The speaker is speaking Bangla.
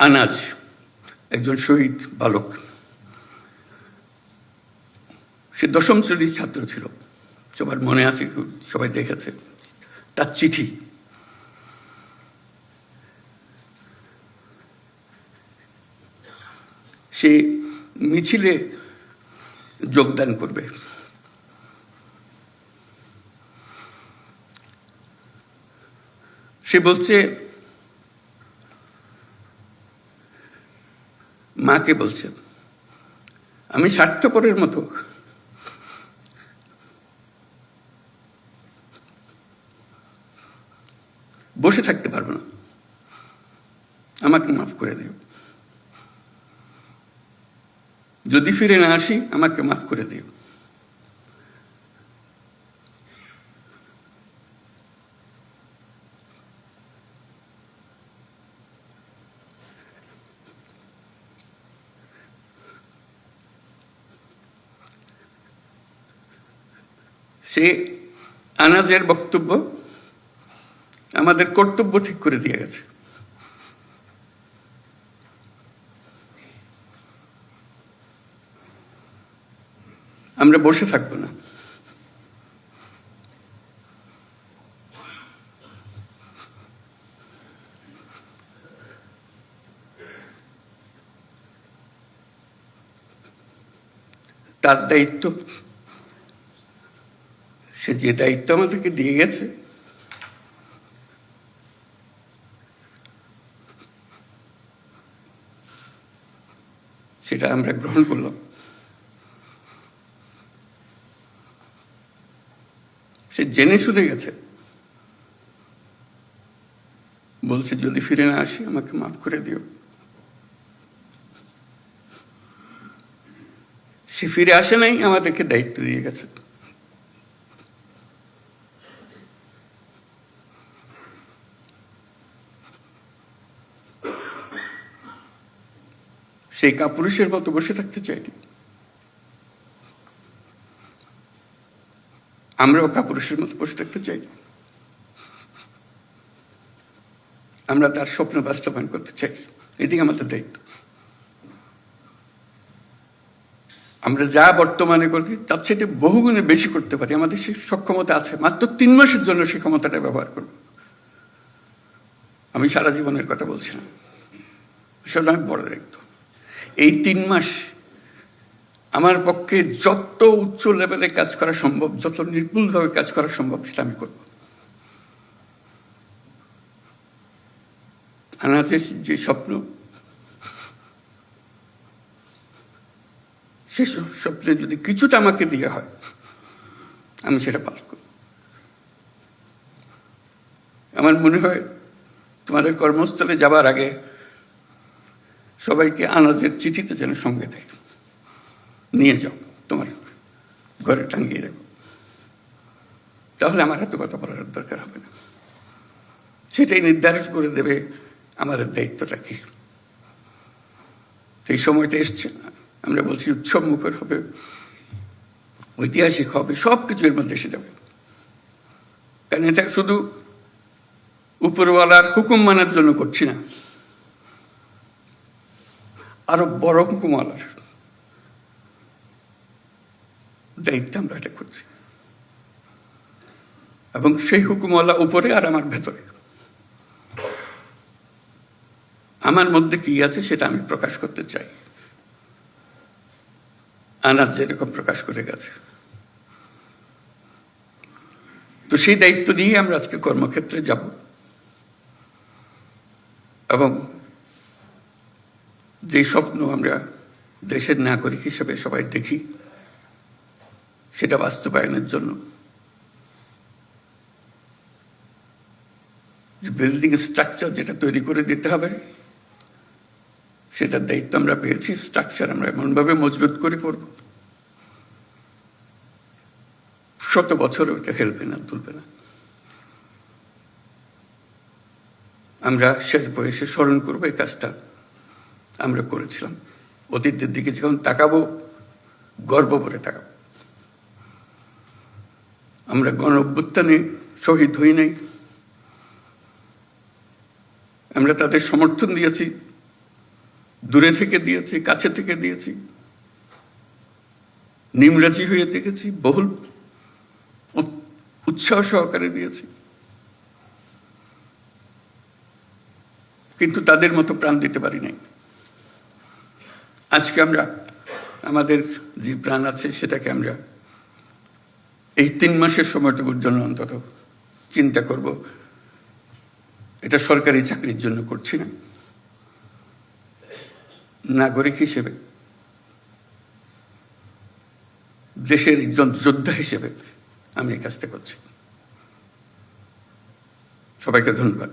আনাজ, একজন শহীদ বালক। সে দশম শ্রেণির ছাত্র ছিল। সবার মনে আছে, সবাই দেখেছে। তার চিঠি। সে মিছিলে যোগদান করবে। সে বলছে মাকে বলছেন আমি স্বার্থপরের মতো। বসে থাকতে পারব না। আমাকে মাফ করে দিও। যদি ফিরে না আসি, আমাকে মাফ করে দিও। সে আনাজের বক্তব্য আমাদের কর্তব্য ঠিক করে দিয়ে গেছে। আমরা বসে থাকব না। তার দায়িত্ব সে যে দায়িত্ব আমাদেরকে দিয়ে গেছে। সেটা আমরা গ্রহণ করলাম। সে জেনে শুনে গেছে। বলছে, যদি ফিরে না আসি, আমাকে মাফ করে দিও। সে ফিরে আসে নাই, আমাদেরকে দায়িত্ব দিয়ে গেছে। সেই কাপুরুষের মতো বসে থাকতে চাইনি আমরাও কাপুরুষের মতো বসে থাকতে চাই। আমরা তার স্বপ্ন বাস্তবায়ন করতে চাই। এটি আমাদের দায়িত্ব। আমরা যা বর্তমানে করি, তার সাথে বহুগুণে বেশি করতে পারি। আমাদের সে সক্ষমতা আছে। মাত্র তিন মাসের জন্য সে ক্ষমতাটা ব্যবহার করব। আমি সারা জীবনের কথা বলছি না সেটা আমি বড় দায়িত্ব। এই তিন মাস আমার পক্ষে যত উচ্চ লেভেলে কাজ করা সম্ভব, যত নির্ভুলভাবে কাজ করা সম্ভব, সেটা আমি করব। আনাজের যে স্বপ্ন, সে স্বপ্নে যদি কিছুটা আমাকে দিয়ে হয়, আমি সেটা পালন করব। আমার মনে হয় তোমাদের কর্মস্থলে যাবার আগে সবাইকে আনাজের চিঠিতে যেন সঙ্গে দেয়। নিয়ে যাও, তোমার ঘরে টাঙ্গিয়ে রাখো। তাহলে আমার এত কথা বলার দরকার হবে না। সেটাই নির্ধারিত করে দেবে আমাদের দায়িত্বটা কি। সেই সময়টা এসছে, আমরা বলছি উৎসব মুখর হবে, ঐতিহাসিক হবে সব কিছু এর মধ্যে এসে যাবে। কারণ এটা শুধু উপরওয়ালার হুকুম মানার জন্য করছি না আরও বড় হুকুমওয়ালার দায়িত্ব আমরা এটা করছি। এবং সেই হুকুমওয়ালা উপরে আর আমার ভেতরে। আমার মধ্যে কি আছে সেটা আমি প্রকাশ করতে চাই। আনাজ যেরকম প্রকাশ করে গেছে। তো সেই দায়িত্ব নিয়ে আমরা আজকে কর্মক্ষেত্রে যাব। এবং যে স্বপ্ন আমরা দেশের নাগরিক হিসেবে সবাই দেখি, সেটা বাস্তবায়নের জন্য। যে বিল্ডিং স্ট্রাকচার যেটা তৈরি করে দিতে হবে, সেটার দায়িত্ব আমরা পেয়েছি স্ট্রাকচার আমরা এমনভাবে মজবুত করে করব। শত বছর ওইটা হেলবে না, তুলবে না। আমরা শেষ বয়সে স্মরণ করব এই কাজটা। আমরা করেছিলাম। অতীতের দিকে যখন তাকাবো গর্ব করে তাকাবো। আমরা গণ অভ্যুত্থানে শহীদ হই নাই। আমরা তাদের সমর্থন দিয়েছি, দূরে থেকে দিয়েছি, কাছে থেকে দিয়েছি। নিমরাজি হয়ে দেখেছি, বহুল উৎসাহ সহকারে দিয়েছি। কিন্তু তাদের মতো প্রাণ দিতে পারি নাই। আজকে আমরা আমাদের যে প্রাণ আছে সেটাকে আমরা এই তিন মাসের সময়টুকুর জন্য অন্তত চিন্তা করব। এটা সরকারি চাকরির জন্য করছি না। নাগরিক হিসেবে, দেশের একজন যোদ্ধা হিসেবে আমি এই কাজটা করছি। সবাইকে ধন্যবাদ।